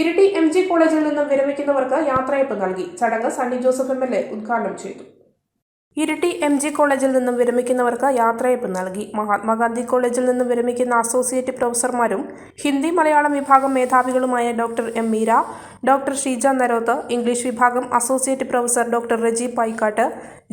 Iritty M G കോളേജിൽ നിന്നും വിരമിക്കുന്നവർക്ക് യാത്രയപ്പ് നൽകി. ചടങ്ങ് Sunny Joseph M L A ഉദ്ഘാടനം ചെയ്തു. ഇരിട്ടി എം ജി കോളേജിൽ നിന്നും വിരമിക്കുന്നവർക്ക് യാത്രയപ്പ് നൽകി. മഹാത്മാഗാന്ധി കോളേജിൽ നിന്നും വിരമിക്കുന്ന അസോസിയേറ്റ് പ്രൊഫസർമാരും ഹിന്ദി മലയാളം വിഭാഗം മേധാവികളുമായ doctor M Meera doctor Sheeja Naroth English വിഭാഗം associate professor doctor Reji Payikkatt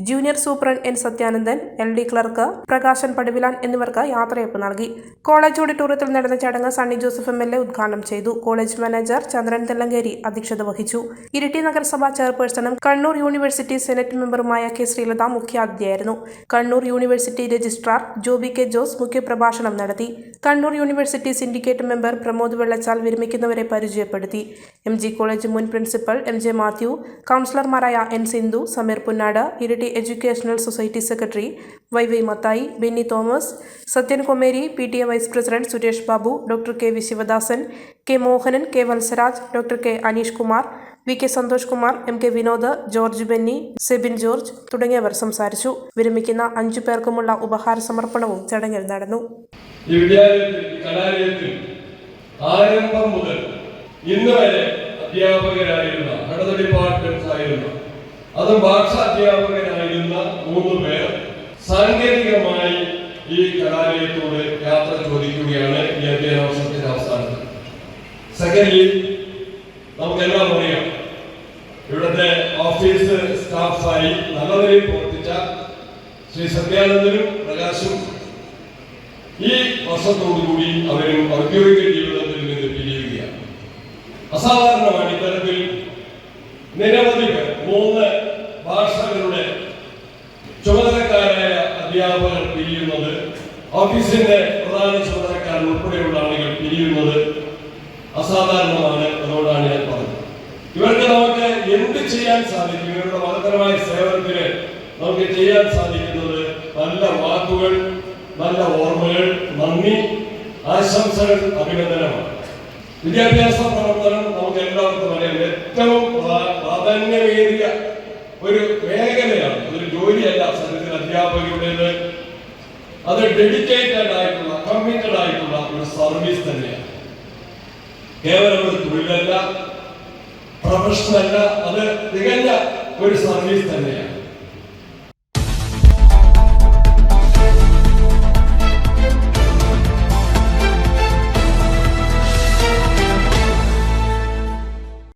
junior superintendent N Sathyanandan L D clerk Prakashan Paduvilan എന്നിവർക്ക് യാത്രയപ്പ് നൽകി. കോളേജ് ഓഡിറ്റോറിയത്തിൽ നടന്ന ചടങ്ങ് Sunny Joseph M L A ഉദ്ഘാടനം ചെയ്തു. കോളേജ് മാനേജർ ചന്ദ്രൻ തെല്ലങ്കേരി അധ്യക്ഷത വഹിച്ചു. ഇരിട്ടി നഗരസഭാ ചെയർപേഴ്സണും കണ്ണൂർ യൂണിവേഴ്സിറ്റി സെനറ്റ് മെമ്പറുമായ K Sreelatha മുഖ്യാതിഥിയായിരുന്നു. Kannur university registrar Joby K Jose മുഖ്യപ്രഭാഷണം നടത്തി. Kannur university syndicate member Pramod Vellachal വിരമിക്കുന്നവരെ പരിചയപ്പെടുത്തി. എം ജി കോളേജ് മുൻ പ്രിൻസിപ്പൽ എം ജെ മാത്യു കൗൺസിലർമാരായ N Sindhu Sameer Punnad Iritty educational society secretary Y Y Mathai Benny Thomas Sathyan Komeri P T A vice president Suresh Babu doctor K V Sivadasan K Mohanan K Valsaraj doctor K Aneesh Kumar V K Santhosh Kumar M K Vinod George Benny Sebin George തുടങ്ങിയവർ സംസാരിച്ചു. വിരമിക്കുന്ന അഞ്ചു പേർക്കുമുള്ള ഉപഹാര സമർപ്പണവും ചടങ്ങിൽ നടന്നു. ആരംഭം മുതൽ ഇന്ന് വരെ അധ്യാപകരായിരുന്ന ഘടക ഡിപ്പാർട്ട്മെന്റ്സ് ആയിരുന്ന അതും ഭാഷാ അധ്യാപകരായിരുന്ന മൂന്ന് പേർ സാങ്കേതികമായി ഈ കലാലയത്തോട് യാത്ര ചോദിക്കുകയാണ് ഈ അധ്യയന വർഷത്തിന്റെ അവസാനത്തിൽ. സെക്കൻഡ്ലി നമുക്കെല്ലാം അറിയാം ഇവിടുത്തെ ഓഫീസ് സ്റ്റാഫായി നല്ല പ്രവർത്തിച്ച ശ്രീ സത്യാനന്ദനും പ്രകാശും ഈ വർഷത്തോടുകൂടി അവരും ഔദ്യോഗിക പിരിയുകയാണ് അസാധാരണമാണ് ഇത്തരത്തിൽ നിരവധി പേർ മൂന്ന് ഭാഷകളുടെ ചുമതലക്കാരായ അധ്യാപകർ പിരിയുന്നത് ഓഫീസിന്റെ പ്രധാന ചുമതലക്കാരൻ ഉൾപ്പെടെയുള്ള ആളുകൾ പിരിയുന്നത് അസാധാരണമാണ് അതുകൊണ്ടാണ് ഞാൻ പറഞ്ഞത്. ഇവർക്ക് നമുക്ക് എന്ത് ചെയ്യാൻ സാധിക്കും? ഇവരുടെ മതപരമായ സേവനത്തിന് നമുക്ക് ചെയ്യാൻ സാധിക്കുന്നത് നല്ല വാക്കുകൾ നല്ല ഓർമ്മകൾ നന്ദി ആശംസകൾ അഭിനന്ദനമാണ്. വിദ്യാഭ്യാസ പ്രവർത്തനം നമുക്ക് എല്ലാവർക്കും അറിയാം. ഏറ്റവും പ്രാ- പ്രാധാന്യമേറിയ ഒരു മേഖലയാണ് അതൊരു ജോലിയല്ല സത്യത്തിൽ അധ്യാപകരുടേത്. അത് ഡെഡിക്കേറ്റഡ് ആയിട്ടുള്ള കമ്മിറ്റഡ് ആയിട്ടുള്ള ഒരു സർവീസ് തന്നെയാണ്. കേവലം ഒരു തൊഴിലല്ല പ്രൊഫഷനല്ല അത് തികഞ്ഞ ഒരു സർവീസ് തന്നെയാണ്.